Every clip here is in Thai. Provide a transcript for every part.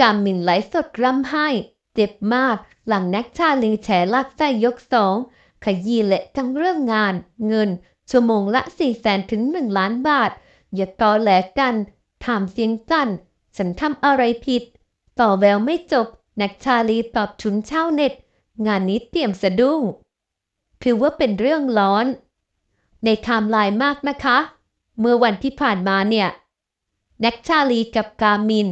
กามินไลฟ์สดร่ำไห้ เจ็บมาก หลังแน็กชาลีแฉลักไส้ยกสอง ขยี้เละทั้งเรื่องงาน เงิน ชั่วโมงละสี่แสนถึงหนึ่งล้านบาท อย่าตอแหลกัน ถามเสียงสั่นฉันทำอะไรผิด ต่อแววไม่จบ แน็กชาลีตอบชุนเช่าเน็ต งานนี้เตรียมสะดุ้งคือว่าเป็นเรื่องร้อน ในไทม์ไลน์มากนะคะ เมื่อวันที่ผ่านมาเนี่ย แน็กชาลีกับกามิน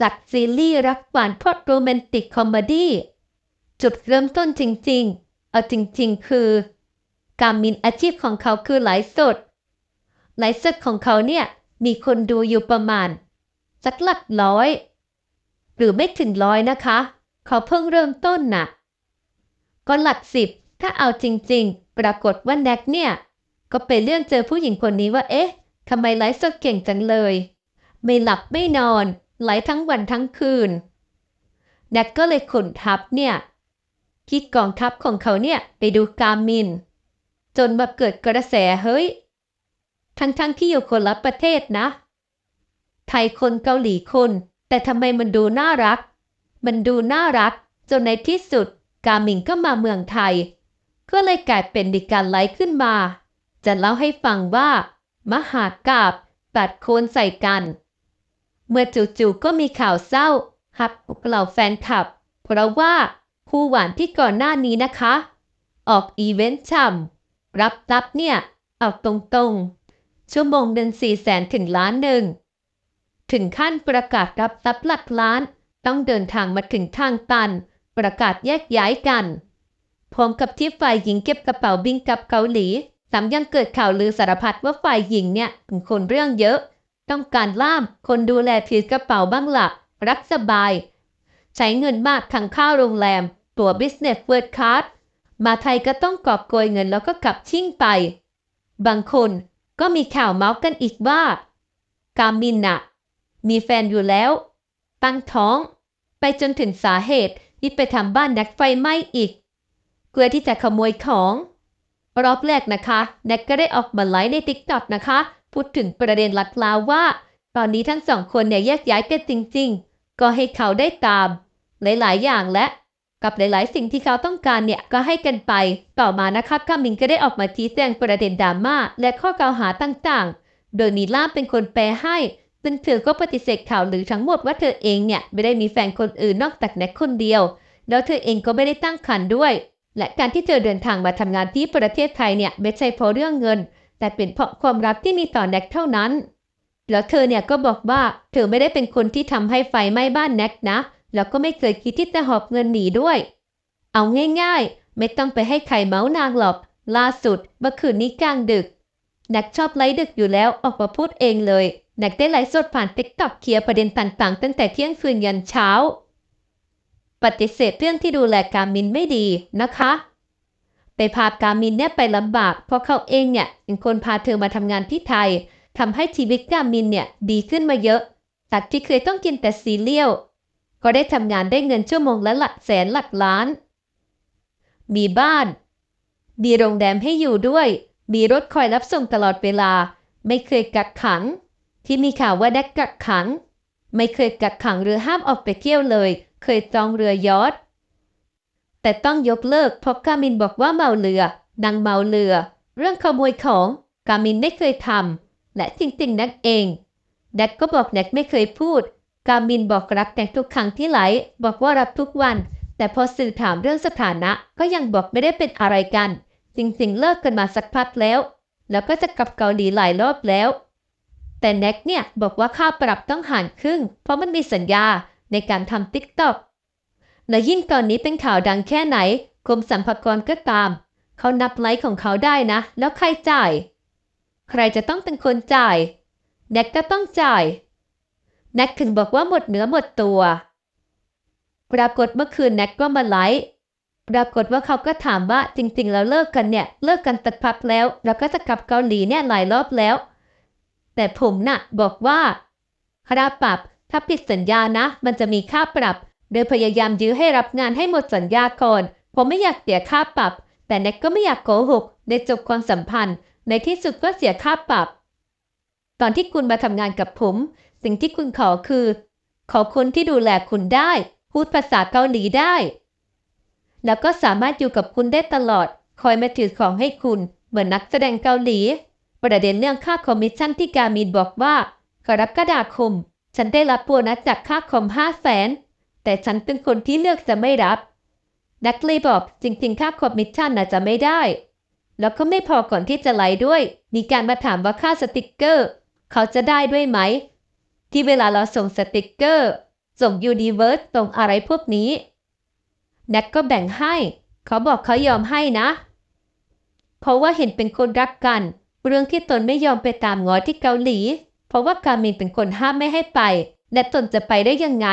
จากซีรีส์รักหวานพล็อตโรแมนติกคอมเมดี้จุดเริ่มต้นจริงๆ เอาจริงๆ คือ การมินอาชีพของเขาคือไลฟ์สดไลฟ์สดของเขาเนี่ย มีคนดูอยู่ประมาณ สักหลักร้อย หรือไม่ถึงร้อยนะคะ เขาเพิ่งเริ่มต้นน่ะ ก็หลักสิบ ถ้าเอาจริงๆ ปรากฏว่าแน็กเนี่ย ก็ไปเรื่องเจอผู้หญิงคนนี้ว่าเอ๊ะทำไมไลฟ์สดเก่งจังเลย ไม่หลับไม่นอน ไลทั้งวันทั้งคืนแน็กก็เลยขนทัพเนี่ย คิดกองทัพของเขาเนี่ยไปดูกามิน จนมาเกิดกระแสเฮ้ย ทั้งๆทที่อยู่คนละประเทศนะ ไทยคนเกาหลีคน แต่ทำไมมันดูน่ารัก มันดูน่ารัก จนในที่สุด กามินก็มาเมืองไทย ก็เลยกลายเป็นดิการไลฟ์ขึ้นมา จะเล่าให้ฟังว่า มหากาบตัดโคนใส่กัน เมื่อจู่ๆก็มีข่าวเศร้าหับเหล่าแฟนคลับ เพราะว่าคู่หวานที่ก่อนหน้านี้นะคะ ออกอีเวนต์ช่ำรับรับเนี่ย เอาตรงๆ ชั่วโมงเดินสี่แสนถึงล้านหนึ่ง ถึงขั้นประกาศรับทรัพย์หลักล้าน ต้องเดินทางมาถึงทางตัน ประกาศแยกย้ายกันพร้อมกับที่ฝ่ายหญิงเก็บกระเป๋าบินกลับเกาหลีสามยังเกิดข่าวลือสารพัดว่าฝ่ายหญิงเนี่ยเป็นคนเรื่องเยอะ ต้องการล่าม คนดูแลถือกระเป๋าบ้างละรักสบาย ใช้เงินมากทั้งค่าโรงแรม ตัว Business World Card มาไทยก็ต้องกอบโกยเงินแล้วก็กลับชิ่งไป บางคนก็มีข่าวเมาส์กันอีกว่า กามินนะมีแฟนอยู่แล้ว ตั้งท้อง ไปจนถึงสาเหตุที่ไปทำบ้านน็กไฟไหม้อีกเพื่อที่จะขโมยของ รอบแรกนะคะ แน็กก็ได้ออกมาไลฟ์ในติ๊กต็อกนะคะ พูดถึงประเด็นลักลาว่า ตอนนี้ทั้งสองคนเนี่ยแยกย้ายกันจริง ๆ ก็ให้เขาได้ตาม หลายๆ อย่างและ กับหลาย ๆ สิ่งที่เขาต้องการเนี่ยก็ให้กันไป ต่อมานะคะกามินก็ได้ออกมาชี้แจงประเด็นดราม่าและข้อกล่าวหาต่างๆ โดยมีล่ามเป็นคนแปลให้ซึ่งเธอก็ปฏิเสธข่าวหรือทั้งหมดว่าเธอเองเนี่ยไม่ได้มีแฟนคนอื่นนอกจากแน็กคนเดียว แล้วเธอเองก็ไม่ได้ตั้งครรภ์ด้วย และการที่เธอเดินทางมาทำงานที่ประเทศไทยเนี่ยไม่ใช่เพราะเรื่องเงิน แต่เป็นเพราะความรักที่มีต่อแน็กเท่านั้น แล้วเธอเนี่ยก็บอกว่าเธอไม่ได้เป็นคนที่ทำให้ไฟไหม้บ้านแน็กนะ แล้วก็ไม่เคยคิดที่จะหอบเงินหนีด้วย เอาง่ายๆ ไม่ต้องไปให้ใครเมาส์นางหรอก ล่าสุดเมื่อคืนนี้กลางดึกแน็กชอบไลฟ์ดึกอยู่แล้วออกมาพูดเองเลยแน็กได้ไลฟ์สดผ่านติ๊กต็อกเคลียร์ประเด็นต่างๆ ตั้งแต่เที่ยงคืนยันเช้า ปฏิเสธเรื่องที่ดูแลการมินไม่ดีนะคะ ไปพาการมินเนี่ยไปลำบาก เพราะเขาเองเนี่ยเป็นคนพาเธอมาทำงานที่ไทยทำให้ชีวิตการมินเนี่ยดีขึ้นมาเยอะจากที่เคยต้องกินแต่ซีเรียลก็ได้ทำงานได้เงินชั่วโมงละหลักแสนหลักล้าน มีบ้าน มีโรงแรมให้อยู่ด้วย มีรถคอยรับส่งตลอดเวลา ไม่เคยกักขัง ที่มีข่าวว่าได้กักขัง ไม่เคยกักขังหรือห้ามออกไปเที่ยวเลย เคยจองเรือยอท แต่ต้องยกเลิกเพราะกามินบอกว่าเมาเรือนางเมาเรือ เรื่องขโมยของกามินไม่เคยทำและจริงๆแน็กเองแน็กก็บอกแน็กไม่เคยพูด กามินบอกรักแน็กทุกครั้งที่ไหล บอกว่ารักทุกวัน แต่พอสื่อถามเรื่องสถานะ ก็ยังบอกไม่ได้เป็นอะไรกัน จริงๆ เลิกกันมาสักพักแล้ว แล้วก็จะกลับเกาหลีหลายรอบแล้ว แต่แน็กเนี่ยบอกว่าค่าปรับต้องหารครึ่ง เพราะมันมีสัญญาในการทำติ๊กต็อก และยิ่งตอนนี้เป็นข่าวดังแค่ไหนกรมสรรพากรก็ตาม เขานับไลค์ของเขาได้นะ แล้วใครจ่าย ใครจะต้องเป็นคนจ่าย แน็กก็ต้องจ่าย แน็กถึงบอกว่าหมดเนื้อหมดตัว ปรากฏเมื่อคืนแน็กก็มาไลฟ์ปรากฏว่าเขาก็ถามว่าจริงๆ แล้วเลิกกันเนี่ย เลิกกันตัดพักแล้วแล้วก็จะกลับเกาหลีเนี่ยหลายรอบแล้ว แต่ผมน่ะบอกว่าค่าปรับถ้าผิดสัญญานะ มันจะมีค่าปรับ โดยพยายามยื้อให้รับงานให้หมดสัญญาก่อนผมไม่อยากเสียค่าปรับ แต่แน็กก็ไม่อยากโกหกในจบความสัมพันธ์ ในที่สุดก็เสียค่าปรับ ตอนที่คุณมาทำงานกับผม สิ่งที่คุณขอคือ ขอคนที่ดูแลคุณได้ พูดภาษาเกาหลีได้ แล้วก็สามารถอยู่กับคุณได้ตลอด คอยมาถือของให้คุณ เหมือนนักแสดงเกาหลี ประเด็นเรื่องค่าคอมมิชชั่นที่กามินบอกว่าขอรับกรกฎาคม ฉันได้รับโบนัสจากค่าคอมห้าแสน แต่ฉันเป็นคนที่เลือกจะไม่รับ นักเลยบอกจริงๆ ค่าคอมมิชชั่นน่ะจะไม่ได้ แล้วก็ไม่พอก่อนที่จะไลด้วย มีการมาถามว่าค่าสติกเกอร์ เขาจะได้ด้วยไหม ที่เวลาเราส่งสติกเกอร์ ส่งยูนิเวิร์สส่งอะไรพวกนี้แน็กก็แบ่งให้ เขาบอกเขายอมให้นะ เพราะว่าเห็นเป็นคนรักกัน เรื่องที่ตนไม่ยอมไปตามงอที่เกาหลี เพราะว่ากามินเป็นคนห้ามไม่ให้ไปและตนจะไปได้ยังไง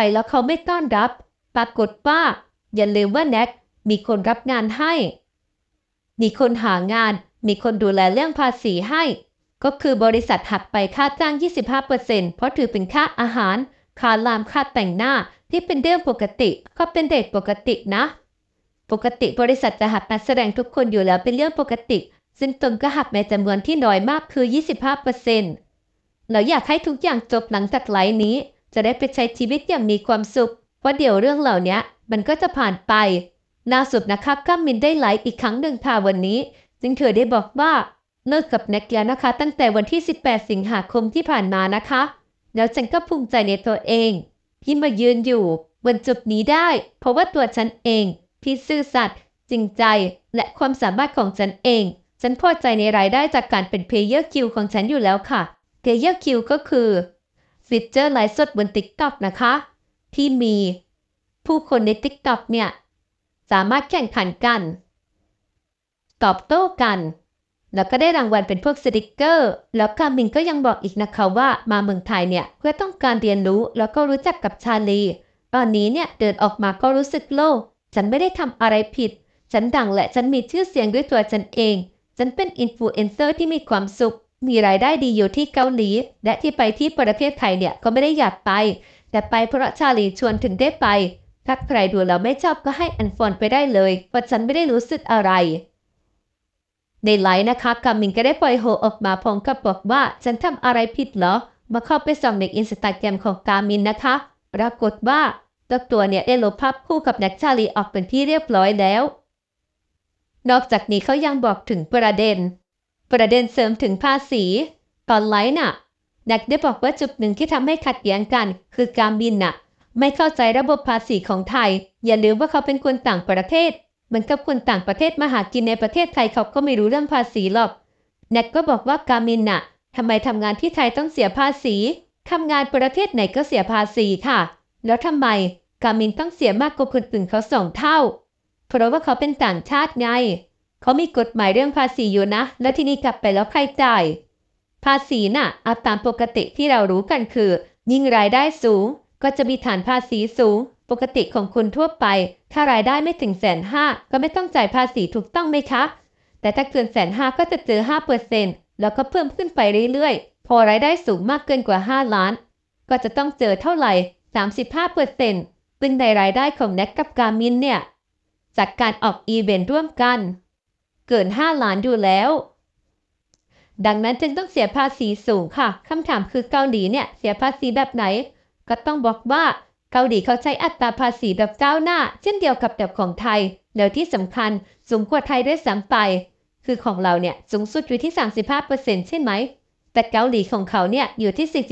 ไปแล้วเขาไม่ต้อนรับ ปรากฏว่าอย่าลืมว่าแน็กมีคนรับงานให้ มีคนหางาน มีคนดูแลเรื่องภาษีให้ ก็คือบริษัทหักไปค่าจ้าง 25%เพราะถือเป็นค่าอาหาร ค่าลามค่าแต่งหน้าที่เป็นเรื่องปกติก็เป็นเดทปกตินะ ปกติบริษัทจะหักนักแสดงทุกคนอยู่แล้วเป็นเรื่องปกติ ซึ่งตนก็หักในจำนวนที่น้อยมากคือ 25%เราอยากให้ทุกอย่างจบหลังจากไลน์นี้ จะได้ไปใช้ชีวิตอย่างมีความสุข เพราะเดี๋ยวเรื่องเหล่านี้มันก็จะผ่านไปล่าสุดนะคะก้ามินได้ไลฟ์อีกครั้งหนึ่งค่ะวันนี้จึงเธอได้บอกว่าเลิกกับแน็กแล้วนะคะ ตั้งแต่วันที่ 18 สิงหาคมที่ผ่านมานะคะ แล้วฉันก็ภูมิใจในตัวเองที่มายืนอยู่บนจุดนี้ได้ เพราะว่าตัวฉันเองที่ซื่อสัตย์จริงใจและความสามารถของฉันเอง ฉันพอใจในรายได้จากการเป็นเพย์เยอร์คิวของฉันอยู่แล้วค่ะเพย์เยอร์คิวก็คือ ฟิเจอร์ไลฟ์สดบนติ๊กต็อกนะคะ ที่มีผู้คนใน TikTok เนี่ย สามารถแข่งขันกัน ตอบโต้กัน แล้วก็ได้รางวัลเป็นพวกสติกเกอร์ แล้วกามินก็ยังบอกอีกนะคะว่ามาเมืองไทยเนี่ย เพื่อต้องการเรียนรู้แล้วก็รู้จักกับชาลี ตอนนี้เนี่ย เดินออกมาก็รู้สึกโล่ฉันไม่ได้ทำอะไรผิด ฉันดังและฉันมีชื่อเสียงด้วยตัวฉันเอง ฉันเป็นอินฟลูเอนเซอร์ที่มีความสุข มีรายได้ดีอยู่ที่เกาหลี และที่ไปที่ประเทศไทยเนี่ยก็ไม่ได้อยากไป แต่ไปเพราะชาลีชวนถึงได้ไป ถ้าใครดูแล้วไม่ชอบก็ให้อันฟอนไปได้เลยเพราะฉันไม่ได้รู้สึกอะไร ในไลน์นะคะกามินก็ได้ปล่อยโฮออกมาพร้อมกับบอกว่าฉันทำอะไรผิดเหรอ มาเข้าไปส่องในอินสตาแกรมของกามินนะคะ ปรากฏว่าตัวตัวเนี่ยได้ลบภาพคู่กับน็กชาลีออกเป็นที่เรียบร้อยแล้ว นอกจากนี้เขายังบอกถึงประเด็น ประเด็นเสริมถึงภาษีตอนไลน์น่ะแน็กได้บอกว่าจุดหนึ่งที่ทำให้ขัดแย้งกัน คือการมินน่ะ ไม่เข้าใจระบบภาษีของไทย อย่าลืมว่าเขาเป็นคนต่างประเทศ เหมือนกับคนต่างประเทศมาหากินในประเทศไทยเขาก็ไม่รู้เรื่องภาษีหรอกแน็กก็บอกว่าการมินน่ะทำไมทำงานที่ไทยต้องเสียภาษีทำงานประเทศไหนก็เสียภาษีค่ะ แล้วทำไมกามินต้องเสียมากกว่าคนอื่นเขาสองเท่า เพราะว่าเขาเป็นต่างชาติไง เขามีกฎหมายเรื่องภาษีอยู่นะ แล้วที่นี่กลับไปแล้วใครจ่าย ภาษีน่ะเอาตามปกติที่เรารู้กันคือ ยิ่งรายได้สูง ก็จะมีฐานภาษีสูง ปกติของคุณทั่วไป ถ้ารายได้ไม่ถึงแสนห้าก็ไม่ต้องจ่ายภาษีถูกต้องไหมคะ แต่ถ้าเกินแสนห้าก็จะเจอห้าเปอร์เซ็นต์แล้วก็เพิ่มขึ้นไปเรื่อยๆ พอรายได้สูงมากเกินกว่า 5 ล้าน ก็จะต้องเจอเท่าไหร่ 35เปอร์เซ็นต์ซึ่งในรายได้ของแน็กกับกามินเนี่ย จากการออกอีเวนต์ร่วมกัน เกิน 5 ล้านอยู่แล้ว ดังนั้นจึงต้องเสียภาษีสูงค่ะคำถามคือเกาหลีเนี่ยเสียภาษีแบบไหน ก็ต้องบอกว่าเกาหลีเขาใช้อัตราภาษีแบบก้าวหน้า เช่นเดียวกับแบบของไทย แล้วที่สำคัญสูงกว่าไทยด้วยซ้ำไป คือของเราเนี่ยสูงสุดอยู่ที่ 35%ใช่ไหม แต่เกาหลีของเขาเนี่ยอยู่ที่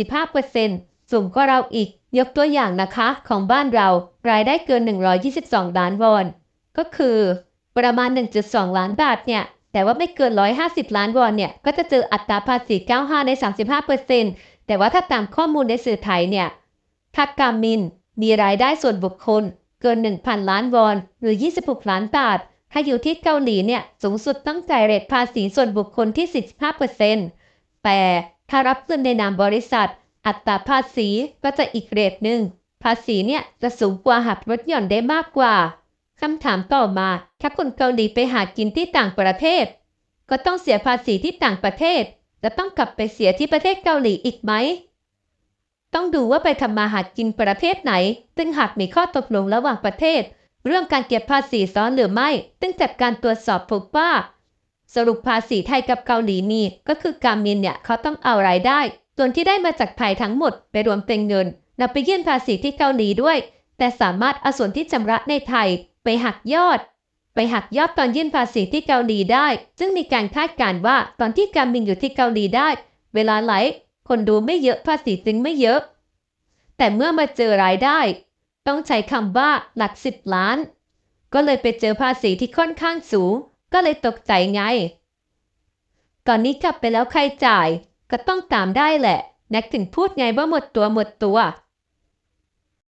45%สูงกว่าเราอีก ยกตัวอย่างนะคะ ของบ้านเรารายได้เกิน 122 ล้านวอน ก็คือ ประมาณ 1.2 ล้านบาทเนี่ยแต่ว่าไม่เกิน 150 ล้านวอนเนี่ยก็จะเจออัตราภาษี 95 ใน 35%แต่ว่าถ้าตามข้อมูลในสื่อไทยเนี่ยทักกามินมีรายได้ส่วนบุคคล เกิน 1,000 ล้านวอน หรือ 26 ล้านบาท ถ้าอยู่ที่เกาหลีเนี่ยสูงสุดต้องจ่ายเรทภาษีส่วนบุคคลที่ 45%แต่ถ้ารับเงินในนามบริษัท อัตราภาษีก็จะอีกเรทหนึ่งภาษีเนี่ยจะสูงกว่าหักลดหย่อนได้มากกว่า คำถามต่อมา ถ้าคนเกาหลีไปหากินที่ต่างประเทศ ก็ต้องเสียภาษีที่ต่างประเทศ จะต้องกลับไปเสียที่ประเทศเกาหลีอีกไหม ต้องดูว่าไปทำมาหากินประเทศไหน ซึ่งหากมีข้อตกลงระหว่างประเทศ เรื่องการเก็บภาษีซ้อนหรือไม่ ซึ่งจากการตรวจสอบพบว่า สรุปภาษีไทยกับเกาหลีนี่ก็คือการมินเนี่ยเขาต้องเอารายได้ ส่วนที่ได้มาจากไทยทั้งหมดไปรวมเป็นเงินนำไปยื่นภาษีที่เกาหลีด้วย แต่สามารถเอาส่วนที่ชำระในไทย ไปหักยอด ไปหักยอดตอนยื่นภาษีที่เกาหลีได้ ซึ่งมีการคาดการณ์ว่าตอนที่การมินอยู่ที่เกาหลีได้ เวลาไหล คนดูไม่เยอะภาษีจึงไม่เยอะ แต่เมื่อมาเจอรายได้ ต้องใช้คำว่าหลักสิบล้าน ก็เลยไปเจอภาษีที่ค่อนข้างสูง ก็เลยตกใจไง ตอนนี้กลับไปแล้วใครจ่าย ก็ต้องตามได้แหละ แน็กถึงพูดไงว่าหมดตัวหมดตัว